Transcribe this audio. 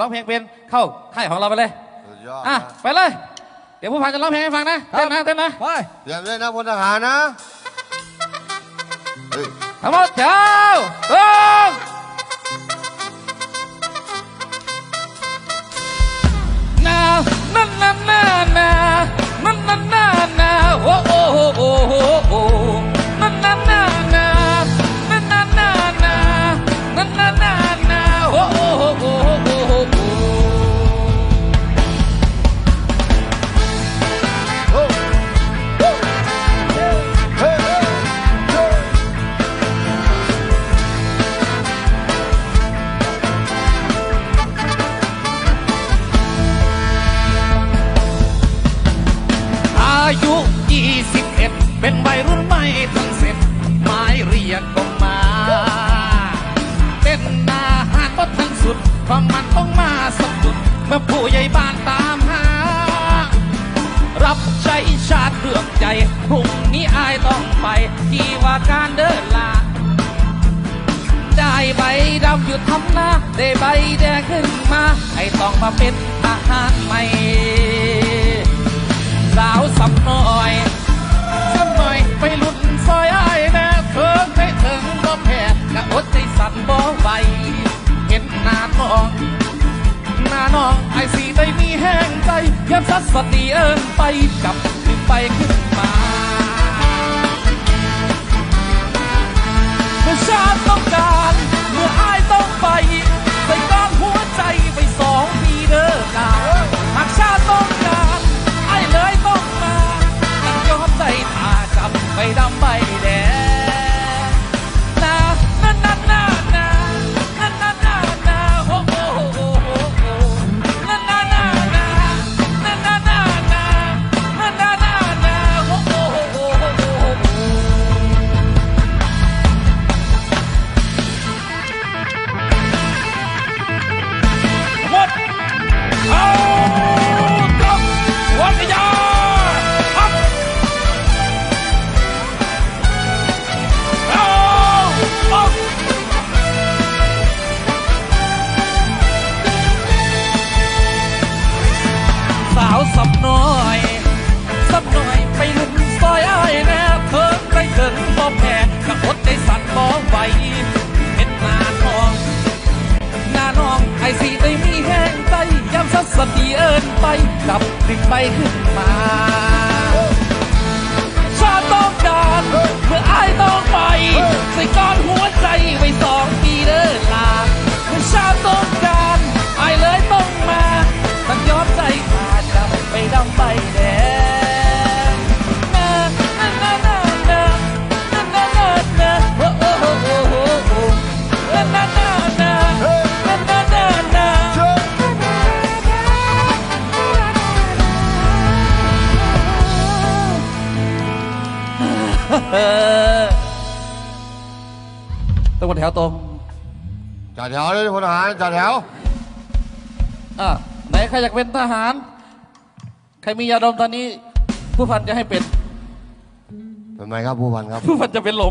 ร้องเพลงเป็นเข้าค่ายของเราไปเลยสุดยอดอะนะไปเลย เดี๋ยวผู้พันจะร้องเพลงให้ฟังนะเต้นนะเต้นนะไป เตรียมด้วยนะพลทหารนะ เฮ้ย ทั้งหมดเจ้าตรง เมื่อผู้ใหญ่บ้านตามหา รับใช้ชาติเรื่องใจพรุ่งนี้อายต้องไป ที่ว่าการเดินลา ได้ใบดำอยู่ทำหน้าได้ใบแดงขึ้นมาให้ต้องมาเป็นทหารใหม่ สาวสำน้อยสำน้อยไปลุ่นซอยไอ้ายแน่เถิงได้ถึงบ่แพ้กะอดใจสั่นบ่ไหวเห็นหน้าน้อง น้องไอ้สีได้มีแห้งใจยับซัดสดีเอิงไปกลับขึ้นไปคือ ไอสีได้มีแห้งใจย้ำสัดสตีเอินไปกลับดึงไปขึ้นมา เออตรงบนแถวตรงจัดแถวเลยพลทหารจัดแถวอะไหนใครอยากเป็นทหาร ใครมียาดมตอนนี้ ผู้พันจะให้เป็นทำไมครับผู้พันครับ ผู้พันจะเป็นหลม